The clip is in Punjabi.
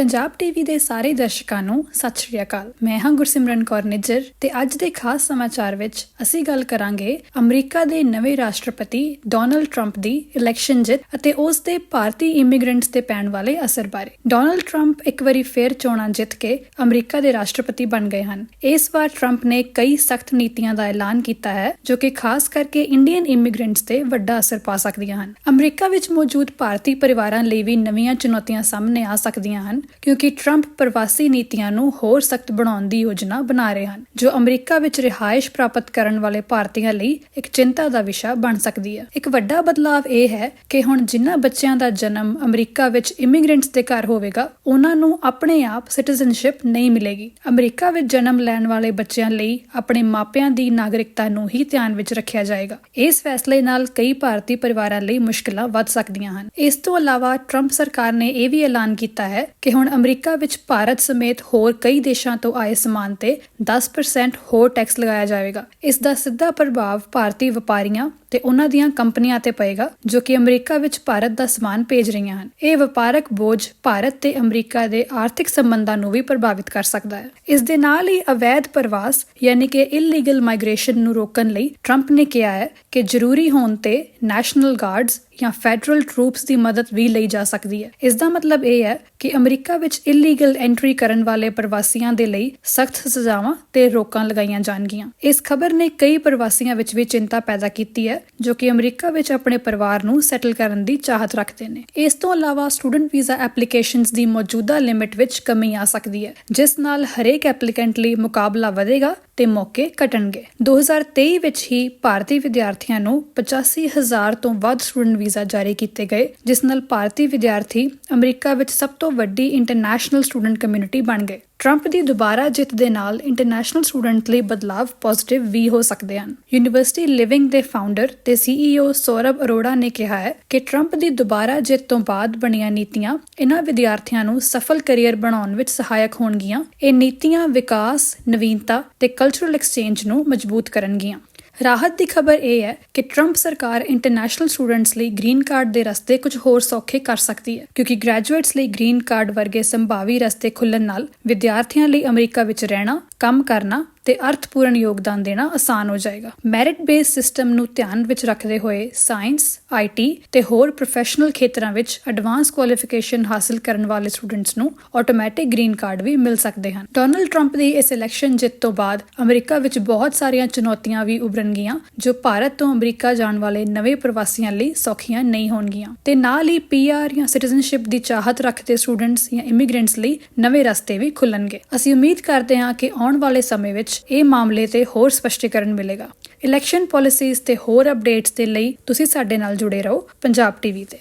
ਪੰਜਾਬ ਟੀਵੀ ਦੇ ਸਾਰੇ ਦਰਸ਼ਕਾਂ ਨੂੰ ਸਤਿ ਸ਼੍ਰੀ ਅਕਾਲ। ਮੈਂ ਹਾਂ ਗੁਰਸਿਮਰਨ ਕੌਰ ਨਿੱਜਰ ਤੇ ਅੱਜ ਦੇ ਖਾਸ ਸਮਾਚਾਰ ਵਿੱਚ ਅਸੀਂ ਗੱਲ ਕਰਾਂਗੇ ਅਮਰੀਕਾ ਦੇ ਨਵੇਂ ਰਾਸ਼ਟਰਪਤੀ ਡੋਨਲਡ ਟਰੰਪ ਦੀ ਇਲੈਕਸ਼ਨ ਜਿੱਤ ਅਤੇ ਉਸ ਦੇ ਭਾਰਤੀ ਇਮੀਗ੍ਰੈਂਟਸ ਤੇ ਪੈਣ ਵਾਲੇ ਅਸਰ ਬਾਰੇ। ਡੋਨਲਡ ਟਰੰਪ ਇੱਕ ਵਾਰੀ ਫੇਰ ਚੋਣਾਂ ਜਿੱਤ ਕੇ ਅਮਰੀਕਾ ਦੇ ਰਾਸ਼ਟਰਪਤੀ ਬਣ ਗਏ ਹਨ। ਇਸ ਵਾਰ ਟਰੰਪ ਨੇ ਕਈ ਸਖਤ ਨੀਤੀਆਂ ਦਾ ਐਲਾਨ ਕੀਤਾ ਹੈ, ਜੋ ਕਿ ਖਾਸ ਕਰਕੇ ਇੰਡੀਅਨ ਇਮੀਗ੍ਰੈਂਟਸ ਤੇ ਵੱਡਾ ਅਸਰ ਪਾ ਸਕਦੀਆਂ ਹਨ। ਅਮਰੀਕਾ ਵਿੱਚ ਮੌਜੂਦ ਭਾਰਤੀ ਪਰਿਵਾਰਾਂ ਲਈ ਵੀ ਨਵੀਆਂ ਚੁਣੌਤੀਆਂ ਸਾਹਮਣੇ ਆ ਸਕਦੀਆਂ ਹਨ ਕਿਉਂਕਿ ਟਰੰਪ ਪ੍ਰਵਾਸੀ ਨੀਤੀਆਂ ਨੂੰ ਹੋਰ ਸਖਤ ਬਣਾਉਣ ਦੀ ਯੋਜਨਾ ਬਣਾ ਰਹੇ ਹਨ, ਜੋ ਅਮਰੀਕਾ ਵਿੱਚ ਰਿਹਾਇਸ਼ ਪ੍ਰਾਪਤ ਕਰਨ ਵਾਲੇ ਭਾਰਤੀਆਂ ਲਈ ਇੱਕ ਚਿੰਤਾ ਦਾ ਵਿਸ਼ਾ ਬਣ ਸਕਦੀ ਹੈ। ਇੱਕ ਵੱਡਾ ਬਦਲਾਅ ਇਹ ਹੈ ਕਿ ਹੁਣ ਜਿਨ੍ਹਾਂ ਬੱਚਿਆਂ ਦਾ ਜਨਮ ਅਮਰੀਕਾ ਵਿੱਚ ਇਮੀਗ੍ਰੈਂਟਸ ਦੇ ਘਰ ਹੋਵੇਗਾ, ਉਹਨਾਂ ਨੂੰ ਆਪਣੇ ਆਪ ਸਿਟੀਜ਼ਨਸ਼ਿਪ ਨਹੀਂ ਮਿਲੇਗੀ। ਅਮਰੀਕਾ ਵਿੱਚ ਜਨਮ ਲੈਣ ਵਾਲੇ ਬੱਚਿਆਂ ਲਈ ਆਪਣੇ ਮਾਪਿਆਂ ਦੀ ਨਾਗਰਿਕਤਾ ਨੂੰ ਹੀ ਧਿਆਨ ਵਿੱਚ ਰੱਖਿਆ ਜਾਏਗਾ। ਇਸ ਫੈਸਲੇ ਨਾਲ ਕਈ ਭਾਰਤੀ ਪਰਿਵਾਰਾਂ ਲਈ ਮੁਸ਼ਕਲਾਂ ਵੱਧ ਸਕਦੀਆਂ ਹਨ। ਇਸ ਤੋਂ ਇਲਾਵਾ ਟਰੰਪ ਸਰਕਾਰ ਨੇ ਇਹ ਵੀ ਐਲਾਨ ਕੀਤਾ ਹੈ ਕਿ ਹੁਣ ਅਮਰੀਕਾ ਵਿੱਚ ਭਾਰਤ ਸਮੇਤ ਹੋਰ ਕਈ ਦੇਸ਼ਾਂ ਤੋਂ ਆਏ ਸਮਾਨ ਤੇ 10% ਹੋਰ ਟੈਕਸ ਲਗਾਇਆ ਜਾਵੇਗਾ। ਇਸ ਦਾ ਸਿੱਧਾ ਪ੍ਰਭਾਵ ਭਾਰਤੀ ਵਪਾਰੀਆਂ ਤੇ ਉਹਨਾਂ ਦੀਆਂ ਕੰਪਨੀਆਂ ਤੇ ਪਏਗਾ, ਜੋ ਕਿ ਅਮਰੀਕਾ ਵਿੱਚ ਭਾਰਤ ਦਾ ਸਮਾਨ ਭੇਜ ਰਹੀਆਂ ਹਨ। ਇਹ ਵਪਾਰਕ ਬੋਝ ਭਾਰਤ ਤੇ ਅਮਰੀਕਾ ਦੇ ਆਰਥਿਕ ਸੰਬੰਧਾਂ ਨੂੰ ਵੀ ਪ੍ਰਭਾਵਿਤ ਕਰ ਸਕਦਾ ਹੈ। ਇਸ ਦੇ ਨਾਲ ਹੀ ਅਵੈਧ ਪ੍ਰਵਾਸ, ਯਾਨੀ ਕਿ ਇਲੀਗਲ ਮਾਈਗ੍ਰੇਸ਼ਨ ਨੂੰ ਰੋਕਣ ਲਈ ਟਰੰਪ ਨੇ ਕਿਹਾ ਹੈ ਕਿ ਜ਼ਰੂਰੀ ਹੋਣ ਤੇ ਨੈਸ਼ਨਲ ਗਾਰਡਸ ਜਾਂ ਫੈਡਰਲ ਟਰੂਪਸ ਦੀ ਮਦਦ ਵੀ ਲਈ ਜਾ ਸਕਦੀ ਹੈ। ਇਸ ਦਾ ਮਤਲਬ ਇਹ ਹੈ ਕਿ ਅਮਰੀਕਾ ਵਿੱਚ ਇਲੀਗਲ ਐਂਟਰੀ ਕਰਨ ਵਾਲੇ ਪ੍ਰਵਾਸੀਆਂ ਦੇ ਲਈ ਸਖਤ ਸਜ਼ਾਵਾਂ ਤੇ ਰੋਕਾਂ ਲਗਾਈਆਂ ਜਾਣਗੀਆਂ। ਇਸ ਖਬਰ ਨੇ ਕਈ ਪ੍ਰਵਾਸੀਆਂ ਵਿੱਚ ਵੀ ਚਿੰਤਾ ਪੈਦਾ ਕੀਤੀ ਹੈ, ਜੋ ਕਿ ਅਮਰੀਕਾ ਵਿੱਚ ਆਪਣੇ ਪਰਿਵਾਰ ਨੂੰ ਸੈਟਲ ਕਰਨ ਦੀ ਚਾਹਤ ਰੱਖਦੇ ਨੇ। ਇਸ ਤੋਂ ਇਲਾਵਾ ਸਟੂਡੈਂਟ ਵੀਜ਼ਾ ਐਪਲੀਕੇਸ਼ਨਸ ਦੀ ਮੌਜੂਦਾ ਲਿਮਿਟ ਵਿੱਚ ਕਮੀ ਆ ਸਕਦੀ ਹੈ, ਜਿਸ ਨਾਲ ਹਰੇਕ ਐਪਲੀਕੈਂਟ ਲਈ ਮੁਕਾਬਲਾ ਵਧੇਗਾ ਤੇ ਮੌਕੇ ਘਟਣਗੇ 2023 ਵਿੱਚ ਹੀ ਭਾਰਤੀ ਵਿਦਿਆਰਥੀਆਂ ਨੂੰ 85000 ਤੋਂ ਵੱਧ ਸਟੂਡੈਂਟ ਵੀਜ਼ਾ ਜਾਰੀ ਕੀਤੇ ਗਏ, ਜਿਸ ਨਾਲ ਭਾਰਤੀ ਵਿਦਿਆਰਥੀ ਅਮਰੀਕਾ ਵਿੱਚ ਸਭ ਤੋਂ ਵੱਡੀ ਇੰਟਰਨੈਸ਼ਨਲ ਸਟੂਡੈਂਟ ਕਮਿਊਨਿਟੀ ਬਣ ਗਏ। ਟਰੰਪ ਦੀ ਦੁਬਾਰਾ ਜਿੱਤ ਦੇ ਨਾਲ ਇੰਟਰਨੈਸ਼ਨਲ ਸਟੂਡੈਂਟ ਲਈ ਬਦਲਾਵ ਪੋਜ਼ਿਟਿਵ ਵੀ ਹੋ ਸਕਦੇ ਹਨ। ਯੂਨੀਵਰਸਿਟੀ ਲਿਵਿੰਗ ਦੇ ਫਾਊਂਡਰ ਤੇ ਸੀਈਓ ਸੌਰਭ ਅਰੋੜਾ ਨੇ ਕਿਹਾ ਹੈ ਕਿ ਟਰੰਪ ਦੀ ਦੁਬਾਰਾ ਜਿੱਤ ਤੋਂ ਬਾਅਦ ਬਣੀਆਂ ਨੀਤੀਆਂ ਇਹਨਾਂ ਵਿਦਿਆਰਥੀਆਂ ਨੂੰ ਸਫਲ ਕੈਰੀਅਰ ਬਣਾਉਣ ਵਿੱਚ ਸਹਾਇਕ ਹੋਣਗੀਆਂ। ਇਹ ਨੀਤੀਆਂ ਵਿਕਾਸ, ਨਵੀਨਤਾ ਤੇ ਕਲਚਰਲ ਐਕਸਚੇਂਜ ਨੂੰ ਮਜ਼ਬੂਤ ਕਰਨਗੀਆਂ। ਰਾਹਤ ਦੀ ਖਬਰ ਇਹ ਹੈ ਕਿ ਟਰੰਪ ਸਰਕਾਰ ਇੰਟਰਨੈਸ਼ਨਲ ਸਟੂਡੈਂਟਸ ਲਈ ਗ੍ਰੀਨ ਕਾਰਡ ਦੇ ਰਸਤੇ ਕੁਝ ਹੋਰ ਸੌਖੇ ਕਰ ਸਕਦੀ ਹੈ, ਕਿਉਂਕਿ ਗ੍ਰੈਜੂਏਟਸ ਲਈ ਗ੍ਰੀਨ ਕਾਰਡ ਵਰਗੇ ਸੰਭਾਵੀ ਰਸਤੇ ਖੁੱਲਣ ਨਾਲ ਵਿਦਿਆਰਥੀਆਂ ਲਈ ਅਮਰੀਕਾ ਵਿੱਚ ਰਹਿਣਾ, ਕੰਮ ਕਰਨਾ ਤੇ ਅਰਥਪੂਰਨ ਯੋਗਦਾਨ ਦੇਣਾ ਆਸਾਨ ਹੋ ਜਾਏਗਾ। ਮੈਰਿਟ ਬੇਸ ਸਿਸਟਮ ਨੂੰ ਧਿਆਨ ਵਿੱਚ ਰੱਖਦੇ ਹੋਏ ਸਾਇੰਸ ਆਈਟੀ ਤੇ ਹੋਰ ਪ੍ਰੋਫੈਸ਼ਨਲ ਖੇਤਰਾਂ ਵਿੱਚ ਐਡਵਾਂਸ ਕੁਆਲੀਫਿਕੇਸ਼ਨ ਹਾਸਲ ਕਰਨ ਵਾਲੇ ਸਟੂਡੈਂਟਸ ਨੂੰ ਆਟੋਮੈਟਿਕ ਗ੍ਰੀਨ ਕਾਰਡ ਵੀ ਮਿਲ ਸਕਦੇ ਹਨ। ਡੋਨਲਡ ਟਰੰਪ ਦੀ ਇਸ ਇਲੈਕਸ਼ਨ ਜਿੱਤ ਤੋਂ ਬਾਅਦ ਅਮਰੀਕਾ ਵਿੱਚ ਬਹੁਤ ਸਾਰੀਆਂ ਚੁਣੌਤੀਆਂ ਵੀ ਉਭਰਨਗੀਆਂ, ਜੋ ਭਾਰਤ ਤੋਂ ਅਮਰੀਕਾ ਜਾਣ ਵਾਲੇ ਨਵੇਂ ਪ੍ਰਵਾਸੀਆਂ ਲਈ ਸੌਖੀਆਂ ਨਹੀਂ ਹੋਣਗੀਆਂ। ਤੇ ਨਾਲ ਹੀ ਪੀਆਰ ਜਾਂ ਸਿਟੀਜ਼ਨਸ਼ਿਪ ਦੀ ਚਾਹਤ ਰੱਖਦੇ ਸਟੂਡੈਂਟਸ ਜਾਂ ਇਮੀਗ੍ਰੈਂਟਸ ਲਈ ਨਵੇਂ ਰਸਤੇ ਵੀ ਖੁੱਲਣਗੇ। ਅਸੀਂ ਉਮੀਦ ਕਰਦੇ ਹਾਂ ਕਿ ਆਉਣ ਵਾਲੇ ਸਮੇਂ ਵਿੱਚ ਵਿੱਚ ਇਹ ਮਾਮਲੇ ਤੇ ਹੋਰ ਸਪਸ਼ਟੀਕਰਨ ਮਿਲੇਗਾ। ਇਲੈਕਸ਼ਨ ਪਾਲਿਸੀਜ਼ ਤੇ ਹੋਰ ਅਪਡੇਟਸ ਦੇ ਲਈ ਤੁਸੀਂ ਸਾਡੇ ਨਾਲ ਜੁੜੇ ਰਹੋ ਪੰਜਾਬ ਟੀਵੀ ਤੇ।